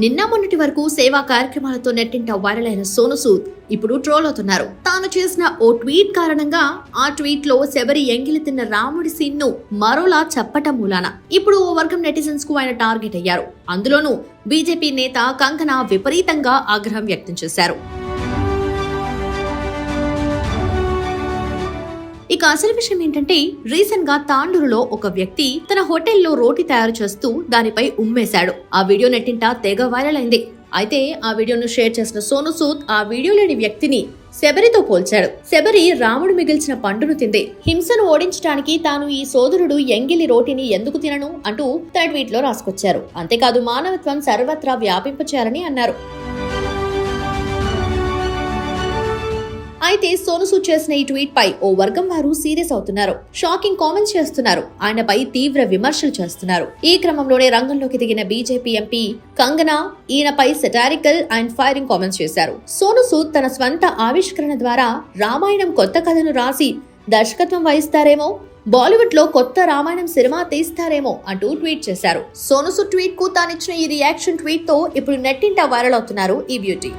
నిన్న మొన్నటి వరకు సేవా కార్యక్రమాలతో నెట్టింట వైరల్ అయిన సోను సూద్ ఇప్పుడు ట్రోల్ అవుతున్నారు. తాను చేసిన ఓ ట్వీట్ కారణంగా ఆ ట్వీట్లో శబరి ఎంగిలి తిన్న రాముడి సీన్ను మరోలా చెప్పటం మూలాన. ఇప్పుడు ఓ వర్గం నెటిజన్స్కు ఆయన టార్గెట్ అయ్యారు. అందులోనూ బీజేపీ నేత కంకణ విపరీతంగా ఆగ్రహం వ్యక్తం చేశారు. ఇక అసలు విషయం ఏంటంటే రీసెంట్గా తాండూరులో ఒక వ్యక్తి తన హోటల్లో రోటీ తయారు చేస్తూ దానిపై ఉమ్మేశాడు. ఆ వీడియో నెట్టింట తెగ వైరల్ అయింది. అయితే ఆ వీడియోను షేర్ చేసిన సోను సూద్ ఆ వీడియోలోని వ్యక్తిని శబరితో పోల్చాడు. శబరి రాముడు మిగిల్చిన పండును తింది. హింసను ఓడించడానికి తాను ఈ సోదరుడు ఎంగిలి రోటిని ఎందుకు తినను అంటూ తన ట్వీట్లో రాసుకొచ్చారు. అంతేకాదు మానవత్వం సర్వత్రా వ్యాపింపచేయాలని అన్నారు. అయితే సోను సూద్ చేసిన ఈ ట్వీట్ పై ఓ వర్గం వారు సీరియస్ అవుతున్నారు. షాకింగ్ కామెంట్స్ చేస్తున్నారు. ఆయనపై తీవ్ర విమర్శలు చేస్తున్నారు. ఈ క్రమంలోనే రంగంలోకి దిగిన బీజేపీ ఎంపీ కంగనా ఈయనపై సెటారికల్ అండ్ ఫైరింగ్ కామెంట్స్ చేశారు. సోను సూద్ తన స్వంత ఆవిష్కరణ ద్వారా రామాయణం కొత్త కథను రాసి దర్శకత్వం వహిస్తారేమో? బాలీవుడ్లో కొత్త రామాయణం సినిమా తీస్తారేమో అంటూ ట్వీట్ చేశారు. సోనుసు ట్వీట్కు తానిచ్చిన ఈ రియాక్షన్ ట్వీట్తో ఇప్పుడు నెట్టింట వైరల్ అవుతున్నారు ఈ బ్యూటీ.